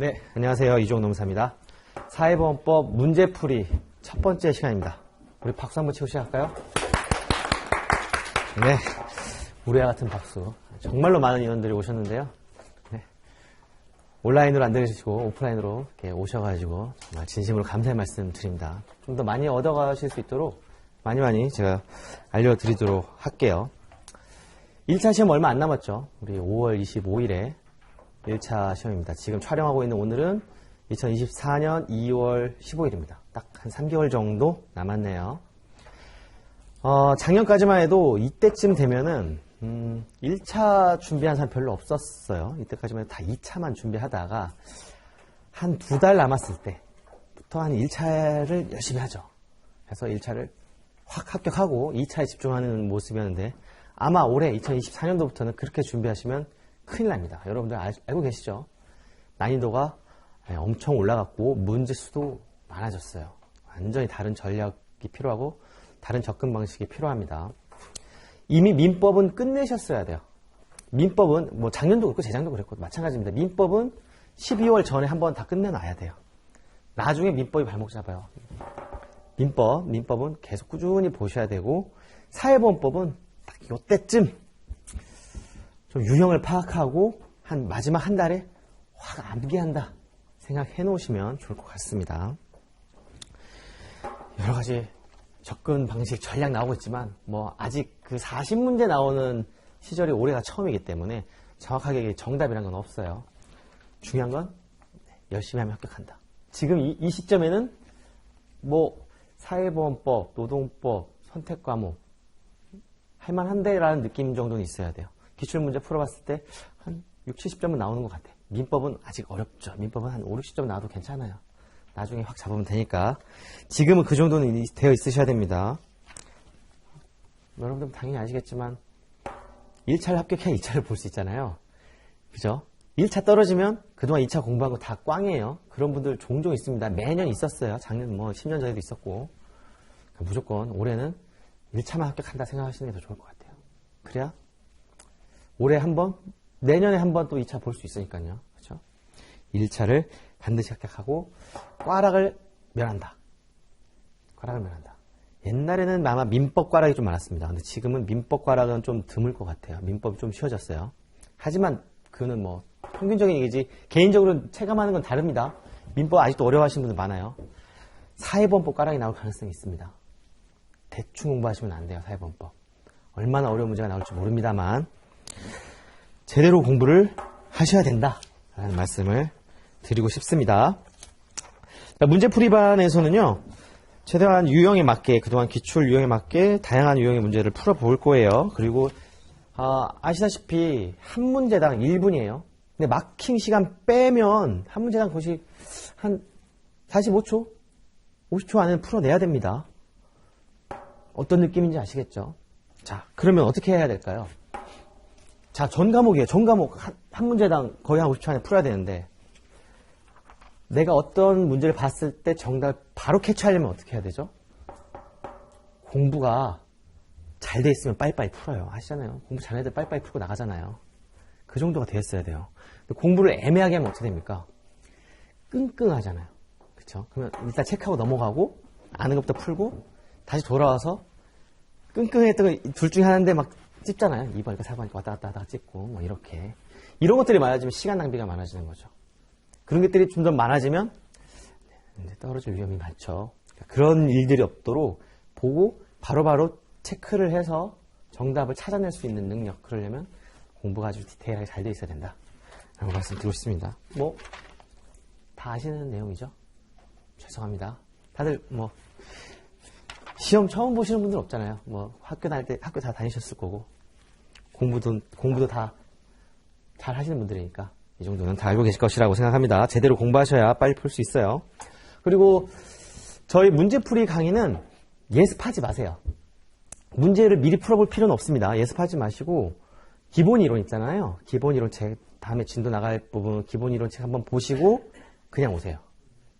네, 안녕하세요. 이종노무사입니다. 사회보험법 문제풀이 첫 번째 시간입니다. 우리 박수 한번 치고 시작할까요? 네, 우리와 같은 박수. 정말로 많은 인원들이 오셨는데요. 네, 온라인으로 안 들으시고 오프라인으로 오셔가지고 정말 진심으로 감사의 말씀 드립니다. 좀 더 많이 얻어가실 수 있도록 많이 많이 제가 알려드리도록 할게요. 1차 시험 얼마 안 남았죠. 우리 5월 25일에 1차 시험입니다. 지금 촬영하고 있는 오늘은 2024년 2월 15일입니다. 딱 한 3개월 정도 남았네요. 어, 작년까지만 해도 이때쯤 되면은 음, 1차 준비한 사람 별로 없었어요. 이때까지만 해도 다 2차만 준비하다가 한 두 달 남았을 때부터 한 1차를 열심히 하죠. 그래서 1차를 확 합격하고 2차에 집중하는 모습이었는데 아마 올해 2024년도부터는 그렇게 준비하시면 큰일 납니다. 여러분들 알, 알고 계시죠? 난이도가 예, 엄청 올라갔고 문제 수도 많아졌어요. 완전히 다른 전략이 필요하고 다른 접근 방식이 필요합니다. 이미 민법은 끝내셨어야 돼요. 민법은 뭐 작년도 그렇고 재작년도 그랬고 마찬가지입니다. 민법은 12월 전에 한번 다 끝내놔야 돼요. 나중에 민법이 발목 잡아요. 민법, 민법은 계속 꾸준히 보셔야 되고 사회보험법은 딱 이때쯤 좀 유형을 파악하고 한 마지막 한 달에 확 암기한다 생각해 놓으시면 좋을 것 같습니다. 여러 가지 접근 방식 전략 나오고 있지만 뭐 아직 그 40문제 나오는 시절이 올해가 처음이기 때문에 정확하게 정답이란 건 없어요. 중요한 건 열심히 하면 합격한다. 지금 이, 이 시점에는 뭐 사회보험법, 노동법, 선택과목 할만한데라는 느낌 정도는 있어야 돼요. 기출문제 풀어봤을 때 한 6, 70점은 나오는 것 같아. 민법은 아직 어렵죠. 민법은 한 5, 60점 나와도 괜찮아요. 나중에 확 잡으면 되니까. 지금은 그 정도는 되어 있으셔야 됩니다. 여러분들 당연히 아시겠지만 1차를 합격해야 2차를 볼 수 있잖아요. 그죠? 1차 떨어지면 그동안 2차 공부한 거 다 꽝이에요. 그런 분들 종종 있습니다. 매년 있었어요. 작년 뭐 10년 전에도 있었고. 무조건 올해는 1차만 합격한다 생각하시는 게 더 좋을 것 같아요. 그래야 올해 한 번, 내년에 한 번 또 2차 볼 수 있으니까요. 그렇죠? 1차를 반드시 합격하고 꽈락을 면한다. 꽈락을 면한다. 옛날에는 아마 민법 꽈락이 좀 많았습니다. 근데 지금은 민법 꽈락은 좀 드물 것 같아요. 민법이 좀 쉬워졌어요. 하지만 그는 뭐 평균적인 얘기지 개인적으로 체감하는 건 다릅니다. 민법 아직도 어려워하시는 분들 많아요. 사회범법 꽈락이 나올 가능성이 있습니다. 대충 공부하시면 안 돼요. 사회범법. 얼마나 어려운 문제가 나올지 모릅니다만 제대로 공부를 하셔야 된다라는 말씀을 드리고 싶습니다. 문제풀이반에서는요. 최대한 유형에 맞게 그동안 기출 유형에 맞게 다양한 유형의 문제를 풀어볼 거예요. 그리고 아, 시다시피 한 문제당 1분이에요. 근데 마킹 시간 빼면 한 문제당 거의 한 45초, 50초 안에 풀어내야 됩니다. 어떤 느낌인지 아시겠죠? 자, 그러면 어떻게 해야 될까요? 자, 전 과목이에요. 전 과목 한, 한 문제당 거의 한 50초 안에 풀어야 되는데 내가 어떤 문제를 봤을 때 정답 바로 캐치하려면 어떻게 해야 되죠? 공부가 잘 돼 있으면 빨리빨리 풀어요. 아시잖아요. 공부 잘해야 돼 빨리빨리 풀고 나가잖아요. 그 정도가 되었어야 돼요. 공부를 애매하게 하면 어떻게 됩니까? 끙끙하잖아요. 그쵸? 그러면 일단 체크하고 넘어가고 아는 것부터 풀고 다시 돌아와서 끙끙했던 거둘 중에 하나인데 막 찝잖아요. 2번이니까 4번이니까 왔다 갔다 하다가 찝고 뭐 이렇게 이런 것들이 많아지면 시간 낭비가 많아지는 거죠. 그런 것들이 좀 더 많아지면 떨어질 위험이 많죠. 그런 일들이 없도록 보고 바로바로 바로 체크를 해서 정답을 찾아낼 수 있는 능력 그러려면 공부가 아주 디테일하게 잘 돼 있어야 된다. 라고 말씀드리고 싶습니다. 뭐 다 아시는 내용이죠. 죄송합니다. 다들 뭐 시험 처음 보시는 분들 없잖아요. 뭐 학교 다닐 때 학교 다 다니셨을 거고 공부도 공부도 다 잘 하시는 분들이니까 이 정도는 다 알고 계실 것이라고 생각합니다. 제대로 공부하셔야 빨리 풀 수 있어요. 그리고 저희 문제풀이 강의는 예습하지 마세요. 문제를 미리 풀어볼 필요는 없습니다. 예습하지 마시고 기본 이론 있잖아요. 기본 이론 책 다음에 진도 나갈 부분 기본 이론 책 한번 보시고 그냥 오세요.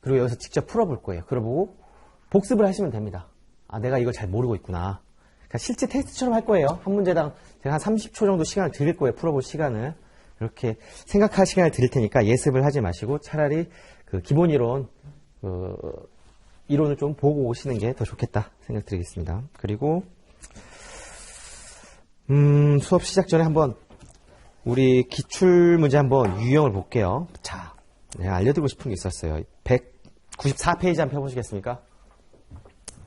그리고 여기서 직접 풀어볼 거예요. 그러고 복습을 하시면 됩니다. 아 내가 이걸 잘 모르고 있구나. 그러니까 실제 테스트처럼 할 거예요. 한 문제당 제가 한 30초 정도 시간을 드릴 거예요. 풀어볼 시간을. 이렇게 생각할 시간을 드릴 테니까 예습을 하지 마시고 차라리 그 기본 이론, 그 이론을 좀 보고 오시는 게 더 좋겠다 생각 드리겠습니다. 그리고, 음, 수업 시작 전에 한번 우리 기출 문제 한번 유형을 볼게요. 자, 내가 알려드리고 싶은 게 있었어요. 194페이지 한번 펴보시겠습니까?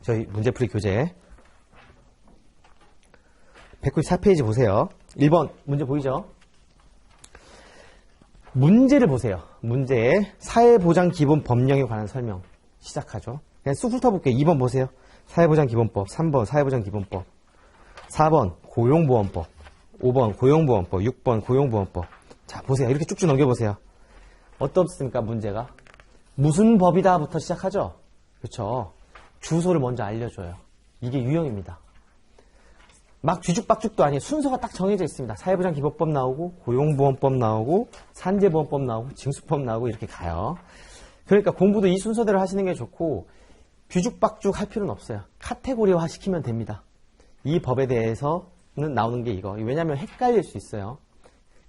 저희 문제풀이 교재. 194페이지 보세요. 1번 문제 보이죠? 문제를 보세요. 문제에 사회보장기본 법령에 관한 설명 시작하죠. 그냥 쑥 훑어볼게요. 2번 보세요. 사회보장기본법, 3번 사회보장기본법, 4번 고용보험법, 5번 고용보험법, 6번 고용보험법. 자, 보세요. 이렇게 쭉쭉 넘겨보세요. 어떻습니까, 문제가? 무슨 법이다부터 시작하죠? 그렇죠. 주소를 먼저 알려줘요. 이게 유형입니다. 막 뒤죽박죽도 아니에요. 순서가 딱 정해져 있습니다. 사회보장 기본법 나오고 고용보험법 나오고 산재보험법 나오고 징수법 나오고 이렇게 가요. 그러니까 공부도 이 순서대로 하시는 게 좋고 뒤죽박죽 할 필요는 없어요. 카테고리화 시키면 됩니다. 이 법에 대해서는 나오는 게 이거. 왜냐하면 헷갈릴 수 있어요.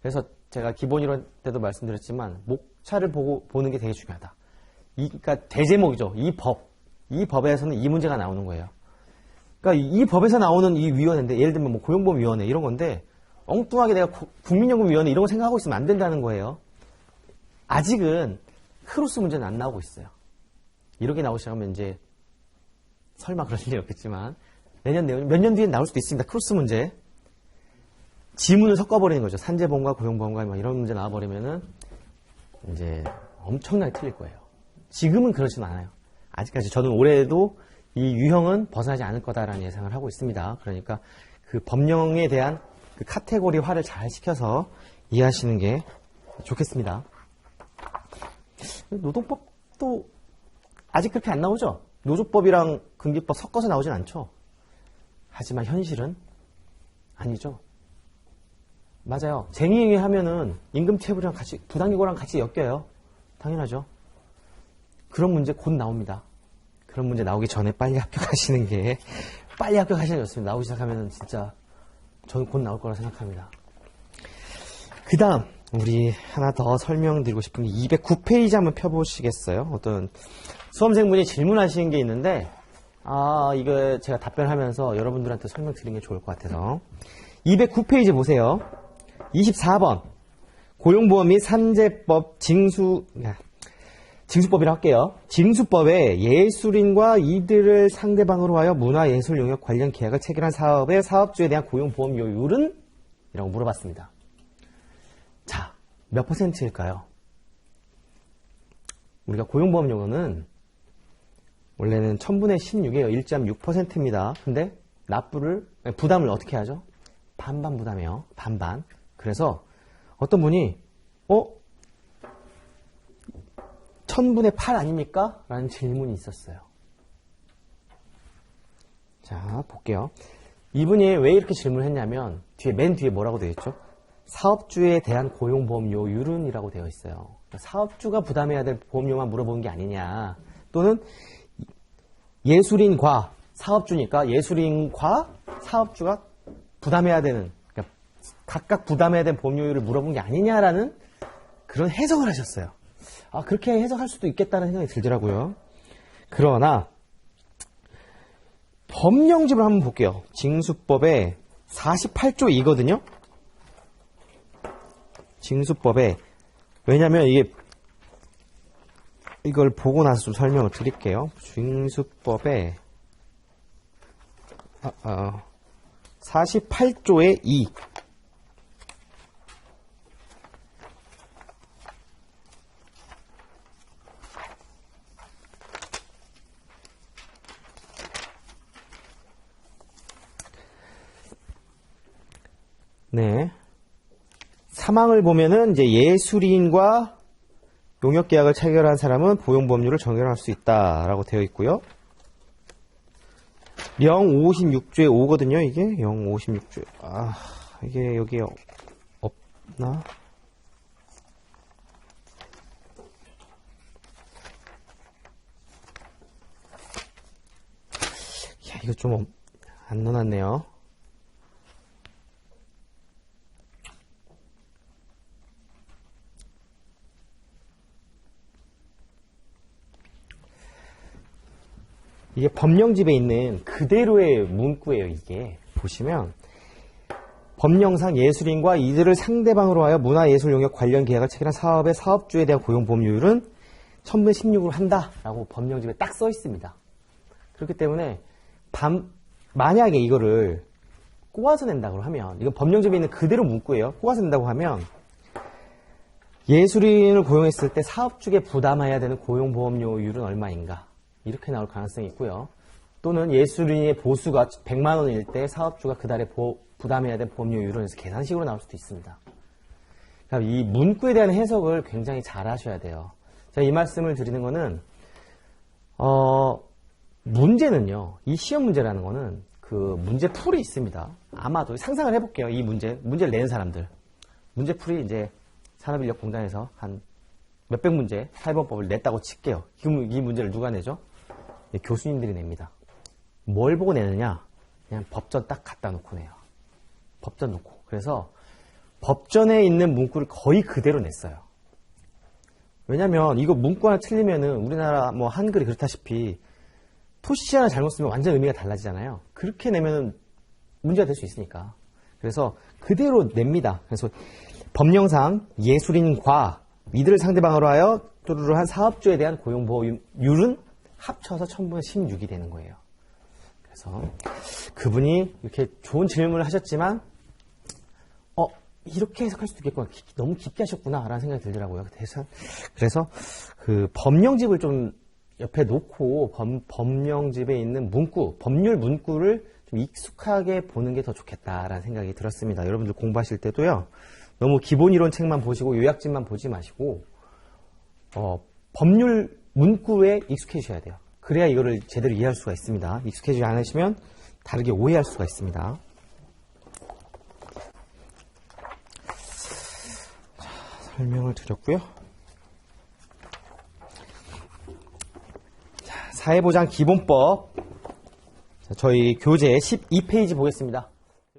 그래서 제가 기본 이론 때도 말씀드렸지만 목차를 보고 보는 게 되게 중요하다. 이, 그러니까 대제목이죠. 이 법. 이 법에서는 이 문제가 나오는 거예요. 그러니까 이 법에서 나오는 이 위원회인데 예를 들면 뭐 고용보험위원회 이런 건데 엉뚱하게 내가 국민연금위원회 이런 거 생각하고 있으면 안 된다는 거예요. 아직은 크로스 문제는 안 나오고 있어요. 이렇게 나오기 시작하면 이제 설마 그럴 일이 없겠지만 내년 몇 년 뒤에 나올 수도 있습니다. 크로스 문제. 지문을 섞어버리는 거죠. 산재보험과 고용보험과 막 이런 문제 나와버리면은 이제 엄청나게 틀릴 거예요. 지금은 그렇지는 않아요. 아직까지 저는 올해도 이 유형은 벗어나지 않을 거다라는 예상을 하고 있습니다. 그러니까 그 법령에 대한 그 카테고리화를 잘 시켜서 이해하시는 게 좋겠습니다. 노동법도 아직 그렇게 안 나오죠? 노조법이랑 금기법 섞어서 나오진 않죠? 하지만 현실은 아니죠. 맞아요. 쟁의행위 하면은 임금 체불이랑 같이, 부당이고랑 같이 엮여요. 당연하죠. 그런 문제 곧 나옵니다. 그런 문제 나오기 전에 빨리 합격하시는 게 빨리 합격하시는 게 좋습니다. 나오기 시작하면 진짜 저는 곧 나올 거라 생각합니다. 그 다음 우리 하나 더 설명드리고 싶은 게 209페이지 한번 펴보시겠어요? 어떤 수험생분이 질문하시는 게 있는데 아 이거 제가 답변하면서 여러분들한테 설명드리는 게 좋을 것 같아서 209페이지 보세요. 24번 고용보험 및 산재법 징수 징수법이라고 할게요. 징수법에 예술인과 이들을 상대방으로 하여 문화예술 용역 관련 계약을 체결한 사업의 사업주에 대한 고용보험료율은? 이라고 물어봤습니다. 자, 몇 퍼센트일까요? 우리가 고용보험료는 원래는 1000분의 16이에요. 1.6%입니다. 근데 납부를, 부담을 어떻게 하죠? 반반 부담해요. 반반. 그래서 어떤 분이, 어? 1000분의 8 아닙니까? 라는 질문이 있었어요. 자, 볼게요. 이분이 왜 이렇게 질문을 했냐면, 뒤에, 맨 뒤에 뭐라고 되어 있죠? 사업주에 대한 고용보험료율은 이라고 되어 있어요. 그러니까 사업주가 부담해야 될 보험료만 물어보는 게 아니냐. 또는 예술인과 사업주니까 예술인과 사업주가 부담해야 되는, 그러니까 각각 부담해야 될 보험료율을 물어본 게 아니냐라는 그런 해석을 하셨어요. 아, 그렇게 해석할 수도 있겠다는 생각이 들더라고요. 그러나 법령집을 한번 볼게요. 징수법의 48조이거든요. 징수법에 왜냐면 이게 이걸 보고 나서 좀 설명을 드릴게요. 징수법에 아, 아, 48조의 2 네. 사망을 보면은 이제 예술인과 용역 계약을 체결한 사람은 보용보험료를 적용할 수 있다라고 되어 있고요. 령 56조에 5거든요, 이게. 령 56조. 아, 이게 여기 없나? 야, 이거 좀 안 넣어놨네요. 이게 법령집에 있는 그대로의 문구예요, 이게. 보시면 법령상 예술인과 이들을 상대방으로 하여 문화예술 영역 관련 계약을 체결한 사업의 사업주에 대한 고용 보험료율은 1000분의 16으로 한다라고 법령집에 딱 써 있습니다. 그렇기 때문에 밤, 만약에 이거를 꼬아서 낸다고 하면 이건 법령집에 있는 그대로 문구예요. 꼬아서 낸다고 하면 예술인을 고용했을 때 사업주에 부담해야 되는 고용보험료율은 얼마인가 이렇게 나올 가능성이 있고요. 또는 예술인의 보수가 100만 원일 때 사업주가 그 달에 보- 부담해야 되는 보험료율은 그래서 계산식으로 나올 수도 있습니다. 그러니까 이 문구에 대한 해석을 굉장히 잘 하셔야 돼요. 제가 이 말씀을 드리는 거는 어, 문제는요. 이 시험 문제라는 거는 그 문제 풀이 있습니다. 아마도 상상을 해볼게요. 이 문제 문제를 내는 사람들 문제 풀이 이제 산업인력 공단에서 한 몇백 문제 사회법법을 냈다고 칠게요. 이, 문- 이 문제를 누가 내죠? 예, 교수님들이 냅니다. 뭘 보고 내느냐? 그냥 법전 딱 갖다 놓고 내요. 법전 놓고. 그래서 법전에 있는 문구를 거의 그대로 냈어요. 왜냐면 이거 문구 하나 틀리면은 우리나라 뭐 한글이 그렇다시피 토시 하나 잘못 쓰면 완전 의미가 달라지잖아요. 그렇게 내면은 문제가 될 수 있으니까. 그래서 그대로 냅니다. 그래서 법령상 예술인과 이들을 상대방으로 하여 또르르 한 사업주에 대한 고용보험률은 합쳐서 1000분의 16이 되는 거예요. 그래서 그분이 이렇게 좋은 질문을 하셨지만 어 이렇게 해석할 수도 있겠구나 기- 너무 깊게 하셨구나라는 생각이 들더라고요. 그래서 그래서 그 법령집을 좀 옆에 놓고 법, 법령집에 있는 문구 법률 문구를 좀 익숙하게 보는 게 더 좋겠다라는 생각이 들었습니다. 여러분들 공부하실 때도요 너무 기본 이론 책만 보시고 요약집만 보지 마시고 어, 법률 문구에 익숙해지셔야 돼요. 그래야 이거를 제대로 이해할 수가 있습니다. 익숙해지지 않으시면 다르게 오해할 수가 있습니다. 자, 설명을 드렸고요. 자, 사회보장 기본법 자, 저희 교재 12페이지 보겠습니다.